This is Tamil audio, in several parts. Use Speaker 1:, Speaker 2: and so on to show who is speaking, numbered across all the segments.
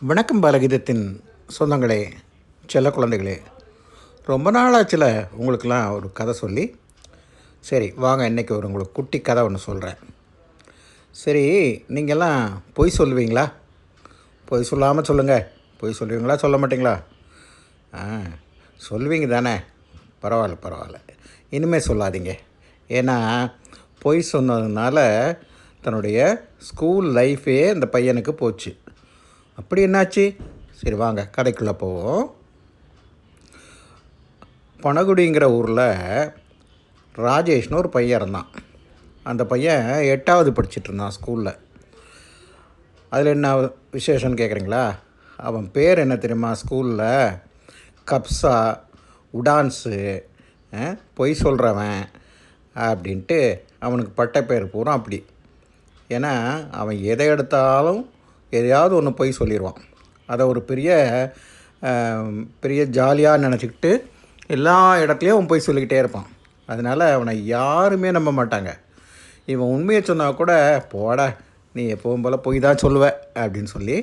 Speaker 1: வணக்கம் பாலகீதத்தின் சொந்தங்களே செல்ல குழந்தைகளே. ரொம்ப நாளாச்சில் உங்களுக்கெல்லாம் ஒரு கதை சொல்லி. சரி வாங்க இன்றைக்கி ஒரு உங்களுக்கு குட்டி கதை ஒன்று சொல்கிறேன் சரி நீங்கள்லாம் பொய் சொல்லுவீங்களா? பொய் சொல்லாமல் சொல்லுங்கள் பொய் சொல்லுவீங்களா? சொல்ல மாட்டிங்களா? ஆ சொல்லுவீங்க தானே. பரவாயில்ல பரவாயில்ல. இனிமேல் சொல்லாதீங்க. ஏன்னா பொய் சொன்னதுனால தன்னுடைய ஸ்கூல் லைஃபே அந்த பையனுக்கு போச்சு. அப்படி என்னாச்சு? சரி வாங்க கதைக்குள்ளே போவோம். பனகுடிங்கிற ஊரில் ராஜேஷ்னு ஒரு பையன் இருந்தான். அந்த பையன் எட்டாவது படிச்சுட்டு இருந்தான் ஸ்கூலில். அதில் என்ன விசேஷம்னு கேட்குறீங்களா அவன் பேர் என்ன தெரியுமா? ஸ்கூலில் கப்ஸா உடான்ஸு பொய் சொல்கிறவன் அப்படின்ட்டு அவனுக்கு பட்ட பேர் பூரா அப்படி. ஏன்னா அவன் எதை எடுத்தாலும் எதையாவது ஒன்று பொய் சொல்லிடுவான் அதை ஒரு பெரிய பெரிய ஜாலியாக நினச்சிக்கிட்டு எல்லா இடத்துலையும் அவன் பொய் சொல்லிக்கிட்டே இருப்பான். அதனால் அவனை யாருமே நம்ப மாட்டாங்க. இவன் உண்மையை சொன்னால் கூட போட நீ எப்பவும் போல் பொய் தான் சொல்லுவ அப்படின்னு சொல்லி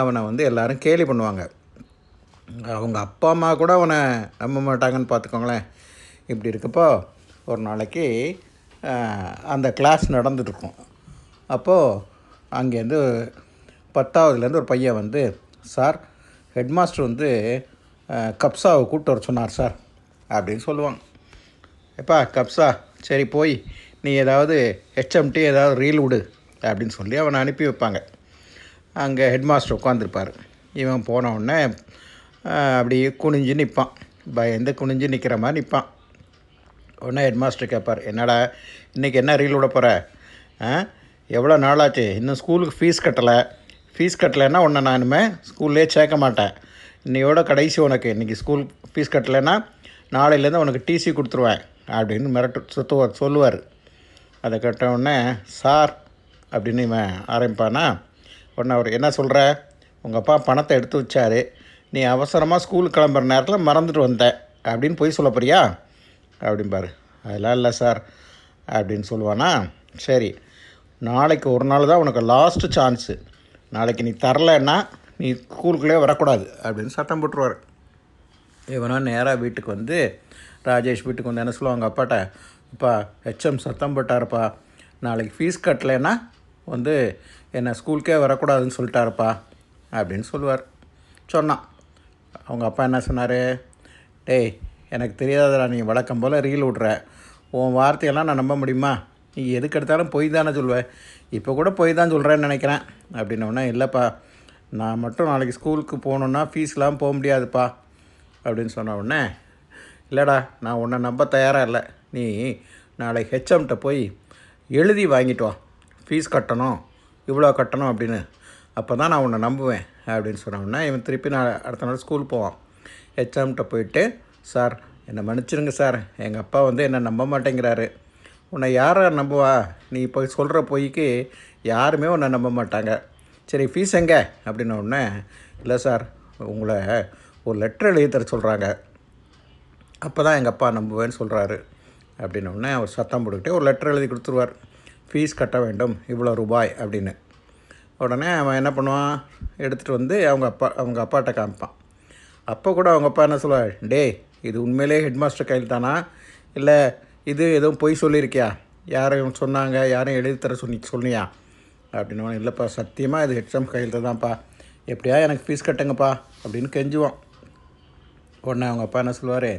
Speaker 1: அவனை வந்து எல்லோரும் கேலி பண்ணுவாங்க. அவங்க அப்பா அம்மா கூட அவனை நம்ப மாட்டாங்கன்னு பார்த்துக்கோங்களேன் இப்படி இருக்கப்போ ஒரு நாளைக்கு அந்த கிளாஸ் நடந்துட்டுருக்கும் அப்போது அங்கேருந்து பத்தாவதுலேருந்து ஒரு பையன் வந்து சார் ஹெட்மாஸ்டர் வந்து கப்சாவை கப்ஸாவை கூப்பிட்டு வர சொன்னார் சார் அப்படின்னு சொல்லுவான் எப்பா கப்ஸா சரி போய் நீ ஏதாவது ஹெச்எம்டி ஏதாவது ரீல் விடு அப்படின்னு சொல்லி அவனை அனுப்பி வைப்பாங்க. அங்கே ஹெட்மாஸ்டர் உட்காந்துருப்பார் இவன் போன உடனே அப்படியே குனிஞ்சு நிற்பான். பயந்து குனிஞ்சு நிற்கிற மாதிரி நிற்பான். உடனே ஹெட்மாஸ்டர் கேட்பார் என்னடா இன்றைக்கி என்ன ரீல் விட போகிற ஆ எவ்வளோ நாளாச்சு? இன்னும் ஸ்கூலுக்கு ஃபீஸ் கட்டலை. ஃபீஸ் கட்டலைன்னா உன்னை நான் இனிமேல் ஸ்கூல்லே சேர்க்க மாட்டேன். இன்னையோட கடைசி உனக்கு. இன்றைக்கி ஸ்கூல் ஃபீஸ் கட்டலைன்னா நாளையிலேருந்து உனக்கு டிசி கொடுத்துருவேன் அப்படின்னு மிரட்டு சுத்துவார் சொல்லுவார். அதை கட்ட உடனே சார் அப்படின்னு இவன் ஆரம்பிப்பானா? உடனே அவர் என்ன சொல்கிற உங்கள் அப்பா பணத்தை எடுத்து வச்சாரு. நீ அவசரமாக ஸ்கூலுக்கு கிளம்புற நேரத்தில் மறந்துட்டு வந்தேன் அப்படின்னு போய் சொல்ல போறியா? அப்படிம்பாரு. அதெல்லாம் இல்லை சார் அப்படின்னு சொல்லுவானா? சரி. நாளைக்கு ஒரு நாள் தான் உனக்கு லாஸ்ட்டு சான்ஸு நாளைக்கு நீ தரலைன்னா நீ ஸ்கூலுக்குள்ளே வரக்கூடாது அப்படின்னு சட்டம் போட்டுருவார். இவனா நேராக வீட்டுக்கு வந்து ராஜேஷ் வீட்டுக்கு வந்து என்ன சொல்லுவாங்க அப்பாட்ட அப்பா ஹெச்எம் சத்தம் போட்டாருப்பா. நாளைக்கு ஃபீஸ் கட்டலைன்னா வந்து என்னை ஸ்கூலுக்கே வரக்கூடாதுன்னு சொல்லிட்டாருப்பா அப்படின்னு சொல்லுவார். சொன்னான். அவங்க அப்பா என்ன சொன்னார்? டேய் எனக்கு தெரியாதடா நீ வழக்கம் போல் ரீல் விட்ற. உன் வார்த்தையெல்லாம் நான் நம்ப முடியுமா? நீ எதுக்கு எடுத்தாலும் பொய் தானே சொல்லுவேன் இப்போ கூட பொய் தான் சொல்கிறேன்னு நினைக்கிறேன். அப்படின்னோடனே இல்லைப்பா நான் மட்டும் நாளைக்கு ஸ்கூலுக்கு போகணுன்னா ஃபீஸ்லாம் போக முடியாதுப்பா. அப்படின்னு சொன்ன உடனே இல்லைடா நான் உன்னை நம்ப தயாராக இல்லை. நீ நாளைக்கு ஹெச்எம்கிட்ட போய் எழுதி வாங்கிட்டு வா. ஃபீஸ் கட்டணும் இவ்வளோ கட்டணும் அப்படின்னு. அப்போ தான் நான் உன்னை நம்புவேன். அப்படின்னு சொன்ன உடனே இவன் திருப்பி நான் அடுத்த நாள் ஸ்கூல் போவான். ஹெச்எம்கிட்ட போயிட்டு சார் என்னை மன்னிச்சிருங்க சார். எங்கள் அப்பா வந்து என்னை நம்ப மாட்டேங்கிறாரு. உன்னை யாரை நம்புவா? நீ இப்போ சொல்கிற பொய்க்கு யாருமே உன்னை நம்ப மாட்டாங்க. சரி ஃபீஸ் எங்கே? அப்படின்ன உடனே இல்லை சார் உங்களை ஒரு லெட்டர் எழுதி தர சொல்கிறாங்க அப்போ தான் எங்கள் அப்பா நம்புவேன்னு சொல்கிறாரு அப்படின்ன உடனே அவர் சத்தம் போட்டுக்கிட்டே ஒரு லெட்டர் எழுதி கொடுத்துருவார். ஃபீஸ் கட்ட வேண்டும் இவ்வளோ ரூபாய் அப்படின்னு. உடனே அவன் என்ன பண்ணுவான்? எடுத்துகிட்டு வந்து அவங்க அப்பா அவங்க அப்பாட்ட காமிப்பான். அப்போ கூட அவங்க அப்பா என்ன சொல்லுவார்? டேய் இது உண்மையிலே ஹெட்மாஸ்டர் கையில் தானா இல்லை இது எதுவும் பொய் சொல்லியிருக்கியா? யாரும் சொன்னாங்க? யாரும் எழுதி தர சொல்லி சொன்னியா அப்படின்னு இல்லைப்பா சத்தியமாக இது ஹெச்எம் கையில் தான்ப்பா. எப்படியா எனக்கு ஃபீஸ் கட்டுங்கப்பா அப்படின்னு கெஞ்சுவான். உடனே அவங்க அப்பா என்ன சொல்லுவார்?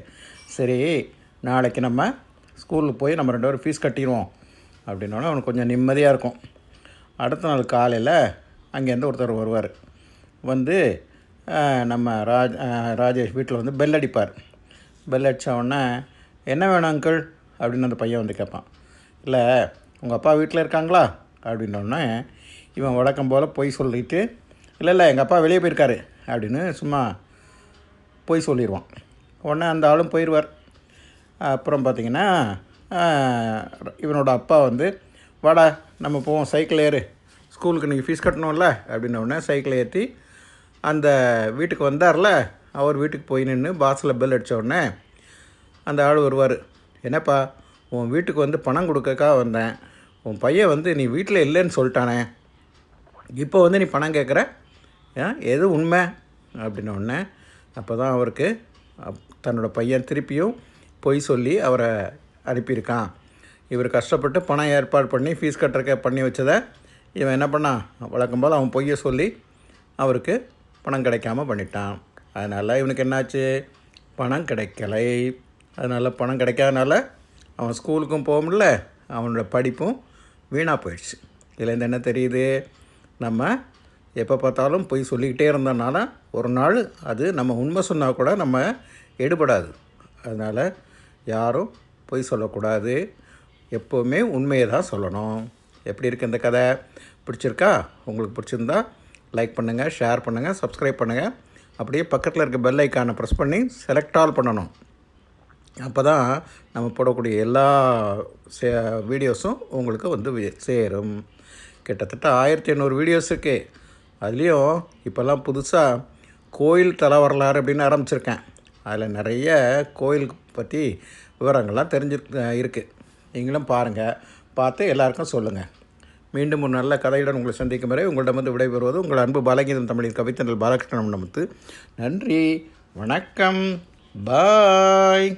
Speaker 1: சரி நாளைக்கு நம்ம ஸ்கூலுக்கு போய் நம்ம ரெண்டு பேரும் ஃபீஸ் கட்டிடுவோம் அப்படின்னோடனே அவனுக்கு கொஞ்சம் நிம்மதியாக இருக்கும். அடுத்த நாள் காலையில் அங்கேருந்து ஒருத்தர் வருவார். வந்து நம்ம ராஜ் ராஜேஷ் வீட்டில் வந்து பெல் அடிப்பார். பெல் அடித்த உடனே என்ன வேணும் அங்கிள் அப்படின்னு அந்த பையன் வந்து கேட்பான். இல்லை உங்கள் அப்பா வீட்டில் இருக்காங்களா? அப்படின்னோடனே இவன் வழக்கம் போல் பொய் சொல்லிட்டு இல்லை இல்லை எங்கள் அப்பா வெளியே போயிருக்காரு அப்படின்னு சும்மா பொய் சொல்லிடுவான். உடனே அந்த ஆளும் போயிடுவார். அப்புறம் பார்த்தீங்கன்னா இவனோட அப்பா வந்து வாடா நம்ம போவோம் சைக்கிள் ஏறு. ஸ்கூலுக்கு நீங்கள் ஃபீஸ் கட்டணும்ல அப்படின்னோடனே சைக்கிளை ஏற்றி அந்த வீட்டுக்கு வந்தார்ல அவர் வீட்டுக்கு போய் நின்று பாஸில் பெல் அடித்த உடனே அந்த ஆள் வருவார். என்னப்பா உன் வீட்டுக்கு வந்து பணம் கொடுக்கக்காக வந்தேன். உன் பையன் வந்து நீ வீட்டில் இல்லைன்னு சொல்லிட்டானே. இப்போ வந்து நீ பணம் கேட்குற? ஏன் எது உண்மை? அப்படின்ன அப்போ தான் அவருக்கு அப்- தன்னோட பையன் திருப்பியும் பொய் சொல்லி அவரை அனுப்பியிருக்கான். இவர் கஷ்டப்பட்டு பணம் ஏற்பாடு பண்ணி ஃபீஸ் கட்டுறக்க பண்ணி வச்சதை இவன் என்ன பண்ணான்? வழக்கம் போல் அவன் பொய்யை சொல்லி அவருக்கு பணம் கிடைக்காம பண்ணிட்டான். அதனால் இவனுக்கு என்னாச்சு? பணம் கிடைக்கலை. அதனால் பணம் கிடைக்காதனால அவன் ஸ்கூலுக்கும் போக முடியல அவனோட படிப்பும் வீணாக போயிடுச்சு. இதுலேருந்து என்ன தெரியுது? நம்ம எப்போ பார்த்தாலும் பொய் சொல்லிக்கிட்டே இருந்தனால ஒரு நாள் அது நம்ம உண்மை சொன்னால் கூட நம்ம எடுபடாது அதனால் யாரும் பொய் சொல்லக்கூடாது. எப்போவுமே உண்மையை தான் சொல்லணும். எப்படி இருக்குது இந்த கதை? பிடிச்சிருக்கா? உங்களுக்கு பிடிச்சிருந்தா லைக் பண்ணுங்கள் ஷேர் பண்ணுங்கள் சப்ஸ்கிரைப் பண்ணுங்கள் அப்படியே பக்கத்தில் இருக்க பெல் ஐக்கானை ப்ரெஸ் பண்ணி செலக்ட் ஆல் பண்ணணும். அப்போ தான் நம்ம போடக்கூடிய எல்லா சே வீடியோஸும் உங்களுக்கு வந்து சேரும். கிட்டத்தட்ட ஆயிரத்தி எண்ணூறு வீடியோஸ் இருக்குது அதுலேயும் இப்போல்லாம் புதுசாக கோயில் தலை வரலாறு அப்படின்னு ஆரம்பிச்சிருக்கேன். அதில் நிறைய கோயில் பற்றி விவரங்கள்லாம் தெரிஞ்சு இருக்குது நீங்களும் பாருங்கள் பார்த்து எல்லாருக்கும் சொல்லுங்கள் மீண்டும் ஒரு நல்ல கதையுடன் உங்களை சந்திக்கும் வரை உங்களிடமிருந்து விடைபெறுவது உங்கள் அன்பு பாலகீதம் தமிழின் கவித்தனல் பாலகிருஷ்ணன் நமத்து நன்றி. வணக்கம். பாய்.